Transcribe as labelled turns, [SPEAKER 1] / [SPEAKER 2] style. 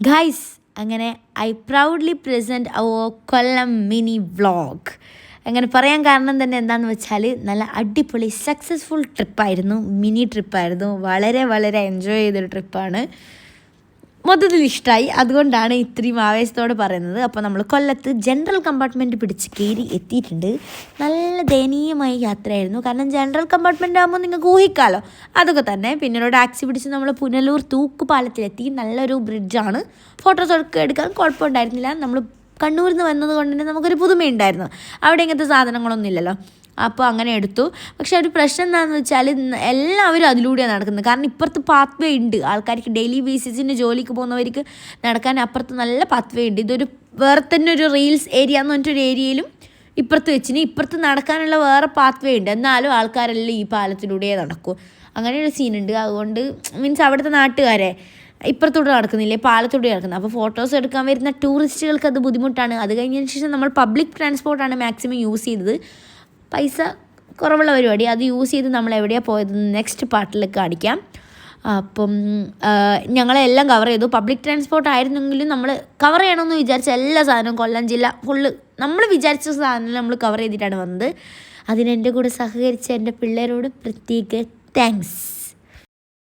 [SPEAKER 1] Guys അങ്ങനെ I proudly present അവർ Kollam mini vlog അങ്ങനെ പറയാൻ കാരണം തന്നെ എന്താണെന്ന് വെച്ചാൽ നല്ല അടിപൊളി സക്സസ്ഫുൾ ട്രിപ്പായിരുന്നു മിനി ട്രിപ്പായിരുന്നു വളരെ വളരെ എൻജോയ് ചെയ്തൊരു ട്രിപ്പാണ് മൊത്തത്തിൽ ഇഷ്ടമായി അതുകൊണ്ടാണ് ഇത്രയും ആവേശത്തോടെ പറയുന്നത്. അപ്പോൾ നമ്മൾ കൊല്ലത്ത് ജനറൽ കമ്പാർട്ട്മെന്റ് പിടിച്ച് കയറി എത്തിയിട്ടുണ്ട്. നല്ല ദയനീയമായ യാത്രയായിരുന്നു. കാരണം ജനറൽ കമ്പാർട്ട്മെന്റ് ആകുമ്പോൾ നിങ്ങൾക്ക് ഊഹിക്കാമല്ലോ അതൊക്കെ തന്നെ. പിന്നെ ഒരു ടാക്സി പിടിച്ച് നമ്മൾ പുനലൂർ തൂക്കുപാലത്തിലെത്തി. നല്ലൊരു ബ്രിഡ്ജാണ്. ഫോട്ടോസ് ഒക്കെ എടുക്കാൻ കുഴപ്പമുണ്ടായിരുന്നില്ല. നമ്മൾ കണ്ണൂരിൽ നിന്ന് വന്നത് കൊണ്ട് തന്നെ നമുക്കൊരു പുതുമയുണ്ടായിരുന്നു. അവിടെ ഇങ്ങനത്തെ സാധനങ്ങളൊന്നും ഇല്ലല്ലോ. അപ്പോൾ അങ്ങനെ എടുത്തു. പക്ഷെ ഒരു പ്രശ്നം എന്താണെന്ന് വെച്ചാൽ എല്ലാവരും അതിലൂടെയാണ് നടക്കുന്നത്. കാരണം ഇപ്പുറത്ത് പാത്ത് വേ ഉണ്ട്. ആൾക്കാർക്ക് ഡെയിലി ബേസിസിന് ജോലിക്ക് പോകുന്നവർക്ക് നടക്കാൻ അപ്പുറത്ത് നല്ല പാത്ത് വേ ഉണ്ട്. ഇതൊരു വേറെ തന്നെ ഒരു റീൽസ് ഏരിയ എന്ന് പറഞ്ഞിട്ടൊരു ഏരിയയിലും ഇപ്പുറത്ത് വെച്ചിന്. ഇപ്പുറത്ത് നടക്കാനുള്ള വേറെ പാത്ത് വേ ഉണ്ട്. എന്നാലും ആൾക്കാരെല്ലാം ഈ പാലത്തിലൂടെ നടക്കൂ. അങ്ങനെ ഒരു സീനുണ്ട് അതുകൊണ്ട് മീൻസ് അവിടുത്തെ നാട്ടുകാരെ ഇപ്പുറത്തൂടെ നടക്കുന്നില്ലേ. പാലത്തൂടെ നടക്കുന്നത്. അപ്പോൾ ഫോട്ടോസ് എടുക്കാൻ വരുന്ന ടൂറിസ്റ്റുകൾക്ക് അത് ബുദ്ധിമുട്ടാണ്. അത് കഴിഞ്ഞതിന് ശേഷം നമ്മൾ പബ്ലിക് ട്രാൻസ്പോർട്ടാണ് മാക്സിമം യൂസ് ചെയ്തത്. പൈസ കുറവുള്ള പരിപാടി. അത് യൂസ് ചെയ്ത് നമ്മൾ എവിടെയാണ് പോയത് നെക്സ്റ്റ് പാർട്ടിൽ കാണിക്കാം. അപ്പം ഞങ്ങളെല്ലാം കവർ ചെയ്തു. പബ്ലിക് ട്രാൻസ്പോർട്ട് ആയിരുന്നെങ്കിലും നമ്മൾ കവർ ചെയ്യണമെന്ന് വിചാരിച്ച എല്ലാ സാധനവും കൊല്ലം ജില്ല ഫുള്ള് നമ്മൾ വിചാരിച്ച സാധനം നമ്മൾ കവർ ചെയ്തിട്ടാണ് വന്നത്. അതിനെന്റെ കൂടെ സഹകരിച്ച എന്റെ പിള്ളേരോട് പ്രത്യേക താങ്ക്സ്